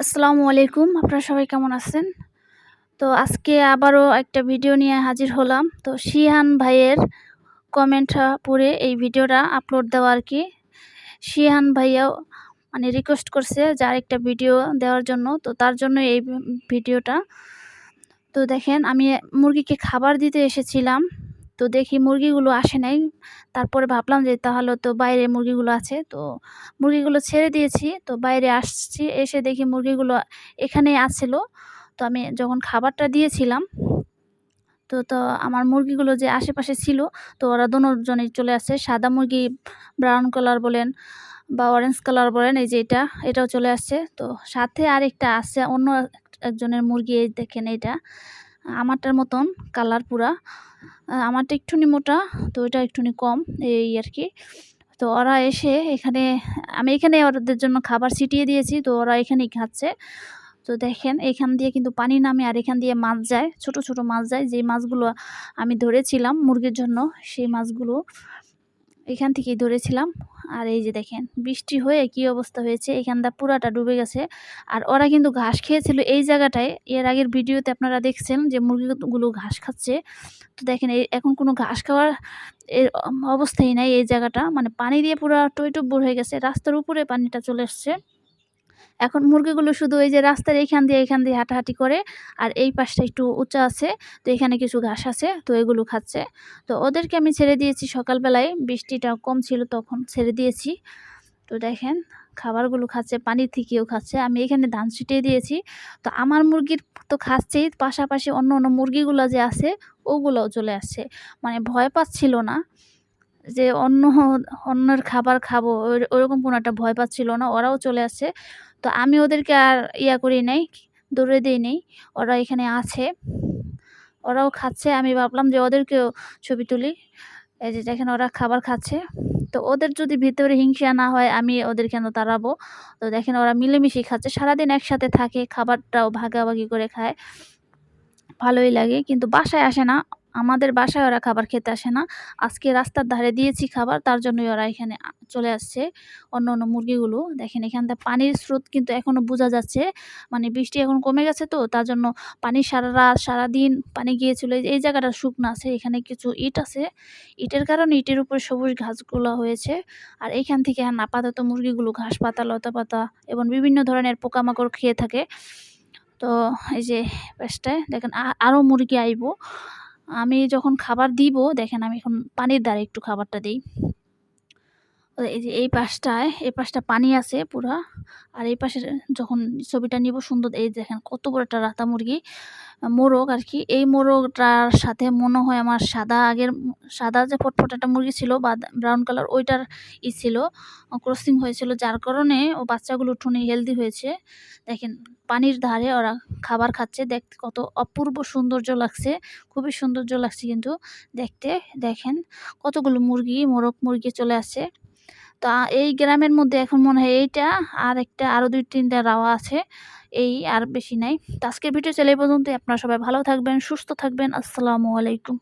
আসসালামু আলাইকুম। আপনারা সবাই কেমন আছেন? তো আজকে আবারও একটা ভিডিও নিয়ে হাজির হলাম। তো শিহান ভাইয়ের কমেন্ট পড়ে এই ভিডিওটা আপলোড দেওয়া আর কি। শিহান ভাইয়াও মানে রিকোয়েস্ট করছে যার একটা ভিডিও দেওয়ার জন্য। তো তার জন্য এই ভিডিওটা। তো দেখেন, আমি মুরগিকে খাবার দিতে এসেছিলাম। তো দেখি মুরগিগুলো আসে নাই। তারপরে ভাবলাম যে তাহলে তো বাইরে মুরগিগুলো আছে। তো মুরগিগুলো ছেড়ে দিয়েছি। তো বাইরে আসছি, এসে দেখি মুরগিগুলো এখানে আসছিল তো আমি যখন খাবারটা দিয়েছিলাম, তো তো আমার মুরগিগুলো যে আশেপাশে ছিল, তো ওরা দুজনেই চলে আসছে। সাদা মুরগি ব্রাউন কালার বলেন বা অরেঞ্জ কালার বলেন, এই যে এটা, এটাও চলে আসছে। তো সাথে আরেকটা আছে, অন্য একজনের মুরগি দেখেন এটা আমারটার মতন কালার পুরা। আমারটা একটুনি মোটা, তো ওইটা একটুনি কম, এই আর কি। তো ওরা এসে এখানে, আমি এখানে ওদের জন্য খাবার ছিটিয়ে দিয়েছি, তো ওরা এখানেই খাচ্ছে। তো দেখেন, এখান দিয়ে কিন্তু পানি নামে, আর এখান দিয়ে মাছ যায়, ছোট ছোট মাছ যায়। যে মাছগুলো আমি ধরেছিলাম মুরগির জন্য, সেই মাছগুলো এখান থেকেই ধরেছিলাম। আর এই যে দেখেন, বৃষ্টি হয়ে কি অবস্থা হয়েছে এখানটা পুরাটা ডুবে গেছে। আর ওরা কিন্তু ঘাস খেয়েছিল এই জায়গাটায়। এর আগের ভিডিওতে আপনারা দেখছেন যে মুরগিগুলো ঘাস খাচ্ছে। তো দেখেন এই এখন কোনো ঘাস খাওয়ার এর অবস্থাই নাই এই জায়গাটা। মানে পানি দিয়ে পুরো টইটুব্বর হয়ে গেছে। রাস্তার উপরে পানিটা চলে এসছে এখন মুরগিগুলো শুধু ওই যে রাস্তার এইখান দিয়ে এইখান দিয়ে হাঁটাহাঁটি করে আর এই পাশটা একটু উঁচা আছে, তো এখানে কিছু ঘাস আছে, তো এগুলো খাচ্ছে। তো ওদেরকে আমি ছেড়ে দিয়েছি, সকালবেলায় বৃষ্টিটা কম ছিল তখন ছেড়ে দিয়েছি। তো দেখেন, খাবারগুলো খাচ্ছে, পানির থেকেও খাচ্ছে, আমি এখানে ধান ছিটিয়ে দিয়েছি। তো আমার মুরগির তো খাচ্ছেই, পাশাপাশি অন্য অন্য মুরগিগুলো যে আছে, ওগুলোও চলে আসছে। মানে ভয় পাচ্ছিল না। যে অন্য অন্যের খাবার খাব ওরকম কোনো একটা ভয় পাচ্ছিল না, ওরাও চলে আসছে। তো আমি ওদেরকে আর ইয়া করি নাই, দৌড়ে দিই নেই, ওরা এখানে আছে, ওরাও খাচ্ছে। আমি ভাবলাম যে ওদেরকেও ছবি তুলি, এই যে দেখেন ওরা খাবার খাচ্ছে। তো ওদের যদি ভিতরে হিংসা না হয়, আমি ওদের কেন তাড়াবো? তো দেখেন ওরা মিলেমিশে খাচ্ছে, সারাদিন একসাথে থাকে, খাবারটাও ভাগাভাগি করে খায়, ভালোই লাগে। কিন্তু বাসায় আসে না আমাদের বাসায় ওরা খাবার খেতে আসে না। আজকে রাস্তার ধারে দিয়েছি খাবার, তার জন্যই ওরা এখানে চলে আসছে অন্য অন্য মুরগিগুলো। দেখেন এখানটা পানির স্রোত কিন্তু এখনও বোঝা যাচ্ছে। মানে বৃষ্টি এখন কমে গেছে তো, তার জন্য পানি সারা রাত সারাদিন পানি গিয়েছিল। এই জায়গাটা শুকনো আছে, এখানে কিছু ইট আছে। ইটের কারণে ইটের উপরে সবুজ ঘাসগুলো হয়েছে। আর এইখান থেকে আপাতত মুরগিগুলো ঘাস পাতা, লতা পাতা এবং বিভিন্ন ধরনের পোকামাকড় খেয়ে থাকে। তো এই যে পেস্টায়, দেখেন আরও মুরগি আইব। আমি যখন খাবার দিব দেখেন আমি এখন পানির দ্বারা একটু খাবারটা দিই। এই যে এই পাশটায়, এই পাশটা পানি আছে পুরা। আর এই পাশে যখন ছবিটা নিব সুন্দর, এই দেখেন কত বড় একটা রাতা মুরগি মোরগ আর কি। এই মোরগটার সাথে মনে হয় আমার সাদা আগের, সাদা যে ফটফট একটা মুরগি ছিল বা ব্রাউন কালার ওইটার ই ছিল ক্রসিং হয়েছিল, যার কারণে ও বাচ্চাগুলো উঠোনে হেলদি হয়েছে। দেখেন পানির ধারে ওরা খাবার খাচ্ছে, দেখতে কত অপূর্ব সৌন্দর্য লাগছে, খুবই সৌন্দর্য লাগছে কিন্তু দেখতে। দেখেন কতগুলো মুরগি, মোরগ মুরগি চলে আসছে। তো এই গ্রামের মধ্যে এখন মনে হয় এইটা, আর একটা আরও দুই, তিনটা রাওয়া আছে, এই আর বেশি নাই। তো আজকের ভিডিও চলে পর্যন্ত আপনারা সবাই ভালো থাকবেন, সুস্থ থাকবেন। আসসালামু আলাইকুম।